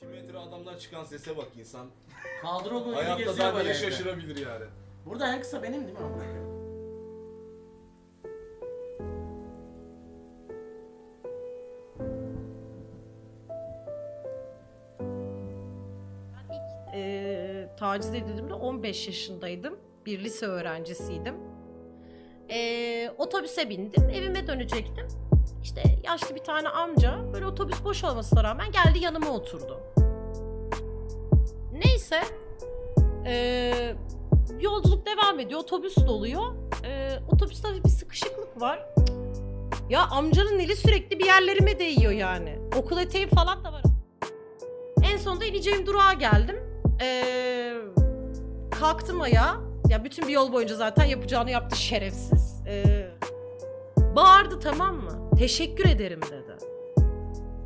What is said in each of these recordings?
2 metre adamdan çıkan sese bak insan. Kadro boyu Hayatta geziyor daha böyle evde. şaşırabilir yani. Burada en kısa benim değil mi? ilk e, taciz edildiğimde 15 yaşındaydım. Bir lise öğrencisiydim. E, otobüse bindim. Evime dönecektim. Yaşlı bir tane amca böyle otobüs boş olmasına rağmen geldi yanıma oturdu. Neyse. E, yolculuk devam ediyor. Otobüs doluyor. E, otobüste bir sıkışıklık var. Ya amcanın eli sürekli bir yerlerime değiyor yani. Okul eteğim falan da var. En sonunda ineceğim durağa geldim. Ee, kalktım ayağa. Ya bütün bir yol boyunca zaten yapacağını yaptı şerefsiz. Ee, bağırdı tamam mı? Teşekkür ederim dedi.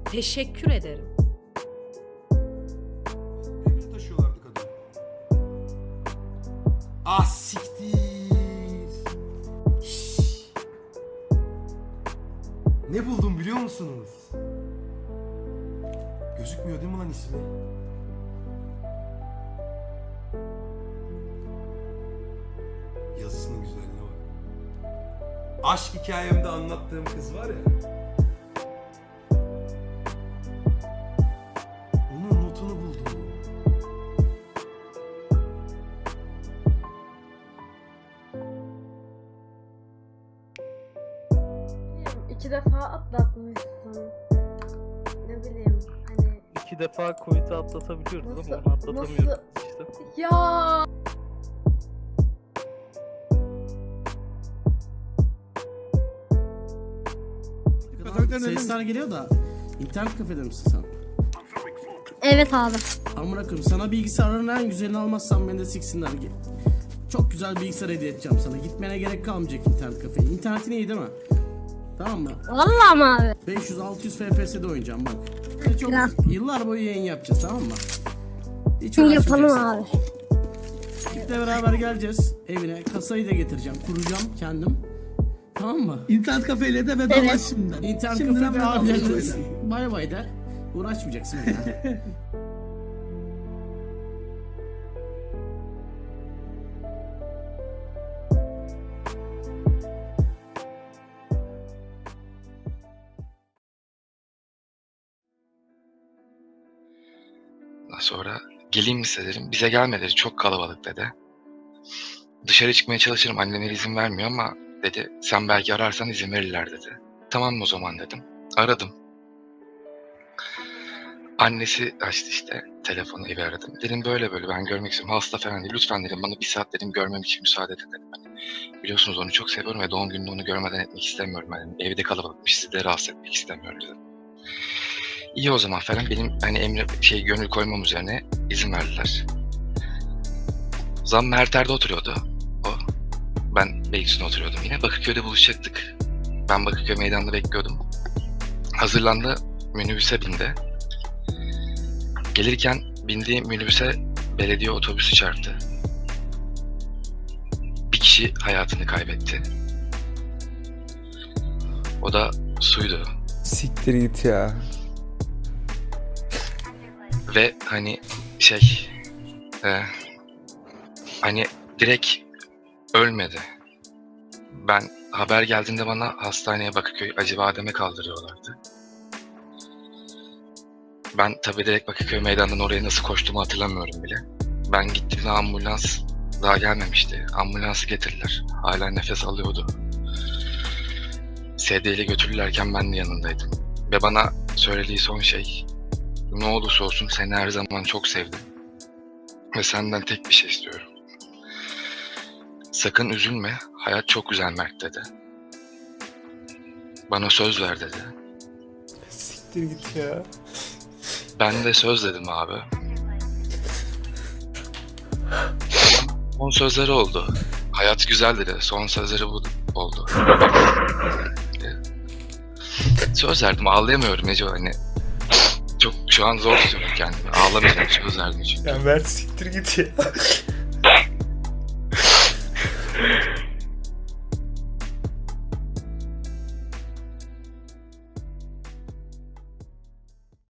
Teşekkür ederim. Birbirini taşıyorlardı kadın. Ah siktir. Ne buldum biliyor musunuz? Gözükmüyor değil mi lan ismi? Aşk hikayemde anlattığım kız var ya. Onun notunu buldum. Bilmiyorum, iki defa atlatmışsın. Ne bileyim hani İki defa Covid'i atlatabiliyoruz Nasıl- ama onu atlatamıyoruz nasıl- işte. ya Sesler geliyor da internet kafede misin sen? Evet abi. Amına koyayım sana bilgisayarların en güzelini almazsan beni de siksinler. Çok güzel bilgisayar hediye edeceğim sana. Gitmene gerek kalmayacak internet kafeye. İnternetin iyi değil mi? Tamam mı? Vallahi mi abi? 500-600 FPS'de oynayacağım bak. Ve çok yıllar boyu yayın yapacağız tamam mı? Hiç Yapalım uğraşmayacaksın. abi. Birlikte beraber geleceğiz evine. Kasayı da getireceğim. Kuracağım kendim. Tamam mı? İnternet kafeyle de vedalaş Evet. şimdiden. İnternet Şimdiden kafede böyle. Bay bay de. Uğraşmayacaksın sonra geleyim mi size dedim. Bize gelme dedi. Çok kalabalık dedi. Dışarı çıkmaya çalışırım. Annemler izin vermiyor ama dedi. Sen belki ararsan izin verirler dedi. Tamam o zaman dedim. Aradım. Annesi açtı işte telefonu evi aradım. Dedim böyle böyle ben görmek istiyorum. Hasta falan değil. Lütfen dedim bana bir saat dedim görmem için müsaade edin dedim. Hani, biliyorsunuz onu çok seviyorum ve doğum gününde onu görmeden etmek istemiyorum. Yani evde kalabalıkmış sizi de rahatsız etmek istemiyorum dedim. İyi o zaman falan benim hani emre şey gönül koymam üzerine izin verdiler. Zam Merter'de oturuyordu Beylikdüzü'nde oturuyordum yine. Bakırköy'de buluşacaktık. Ben Bakırköy meydanında bekliyordum. Hazırlandı, minibüse bindi. Gelirken bindiği minibüse belediye otobüsü çarptı. Bir kişi hayatını kaybetti. O da suydu. Siktir git ya. Ve hani şey e, hani direkt ölmedi. Ben haber geldiğinde bana hastaneye Bakırköy Acıbadem'e kaldırıyorlardı. Ben tabii direkt Bakırköy meydanından oraya nasıl koştuğumu hatırlamıyorum bile. Ben gittiğimde ambulans daha gelmemişti. Ambulansı getirdiler. Hala nefes alıyordu. sedyeyle götürürlerken ben de yanındaydım. Ve bana söylediği son şey ne olursa olsun seni her zaman çok sevdim. Ve senden tek bir şey istiyorum. Sakın üzülme, hayat çok güzel Mert dedi. Bana söz ver dedi. Siktir git ya. Ben de söz dedim abi. Son sözleri oldu. Hayat güzel dedi. Son sözleri bu oldu. söz verdim ağlayamıyorum Ece hani. Çok şu an zor tutuyorum kendimi. Ağlamayacağım söz verdim çünkü. Ya Mert siktir git ya.